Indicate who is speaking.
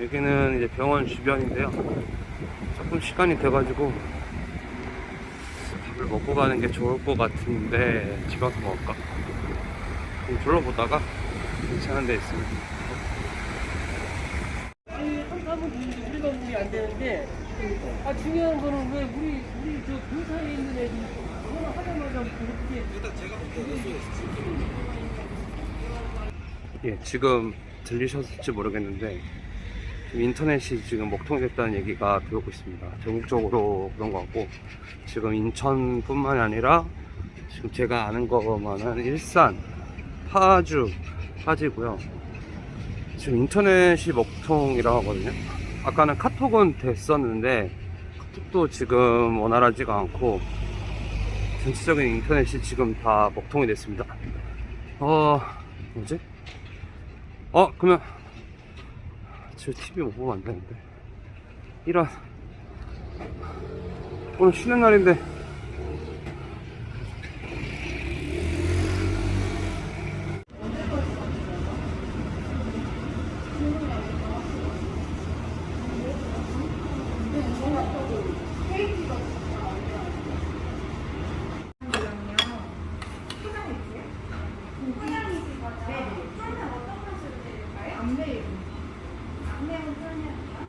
Speaker 1: 여기는 이제 병원 주변인데요. 조금 시간이 돼가지고 밥을 먹고 가는 게 좋을 것 같은데 집에 가서 먹을까? 좀 둘러보다가 괜찮은 데 있으면
Speaker 2: 한가면 우리가 물이 안 되는데 아 중요한 거는 왜 우리 우리 저 근사에 있는 애들 전화 하자마자 그렇게
Speaker 1: 예, 지금 들리셨을지 모르겠는데 인터넷이 지금 먹통이 됐다는 얘기가 들어오고 있습니다. 전국적으로 그런 것 같고 지금 인천뿐만이 아니라 지금 제가 아는 것만은 일산, 파주, 파지고요. 지금 인터넷이 먹통이라고 하거든요. 아까는 카톡은 됐었는데 카톡도 지금 원활하지가 않고 전체적인 인터넷이 지금 다 먹통이 됐습니다. 어, 뭐지? 어, 그러면 저 TV 못 보면 안 되는데. 이런. 오늘 쉬는 날인데. 네. Meu